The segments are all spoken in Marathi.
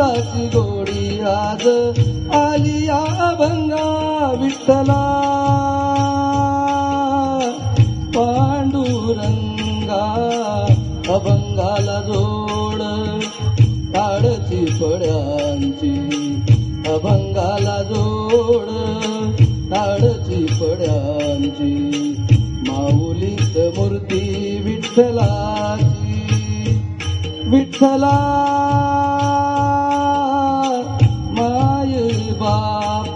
अमृताची गोडी आज आली अभंगा विठ्ठला. पांडुरंगा अभंगाला जोड काळची पड्यांची अभंगाला जोड काळची पड्यांची माऊलीत मूर्ती विठ्ठलाची. विठ्ठला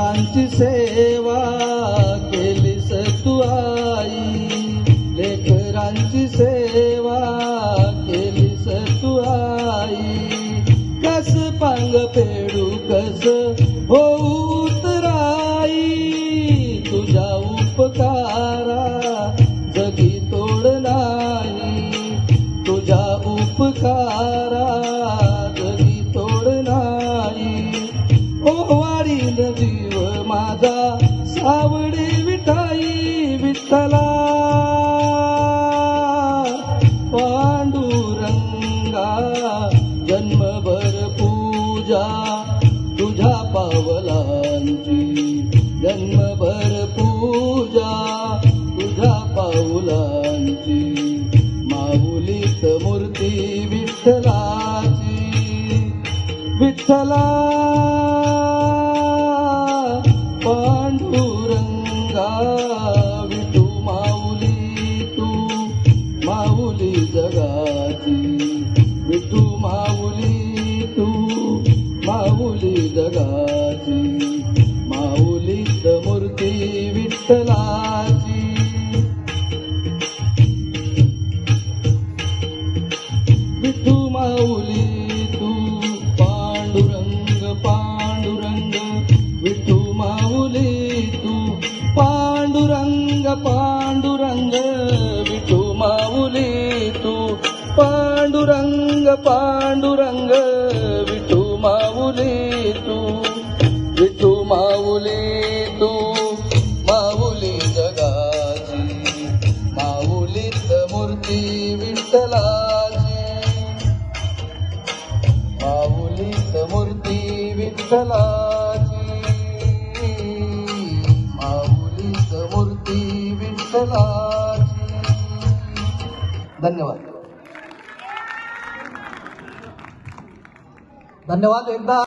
लेकरांची सेवा केलीस तू आई लेकरांची सेवा विठाई पांडुरंगा जन्मभर पूजा तुझ्या पावलांची जन्मभर पूजा तुझ्या पावलांची माऊलीत मूर्ती विठ्ठलाची जगाची. विठू माऊली पांडुरंग विठू माऊली तू विठू माऊली तू माऊली जगाची माऊलीत मूर्ती विठ्ठलाची. माऊलीत मूर्ती विठ्ठलाची माऊलीत मूर्ती विठ्ठलाची. धन्यवाद. धन्यवाद एकदा.